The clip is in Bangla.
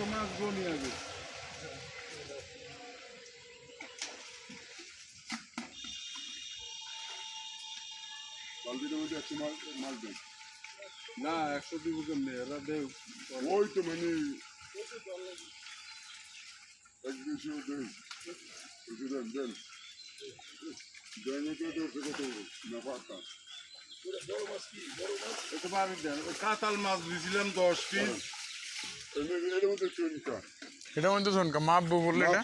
একশো মাছ গনি আগে। বালতিটার মধ্যে একশো মাছ মাছ দেন না একশো দিব কেমনি এরা দেব ওই তো মানে। এক দুশো দেন। দুশো দেন দেন। দেন তো তো কত না পাতা একটু বাড়ি দেন। ওই কাতাল মাছ দিয়েছিলাম দশ পিস এমনি এর মধ্যে চুনকা এটা মধ্যে ঝুনকা মাপবো বললে এটা?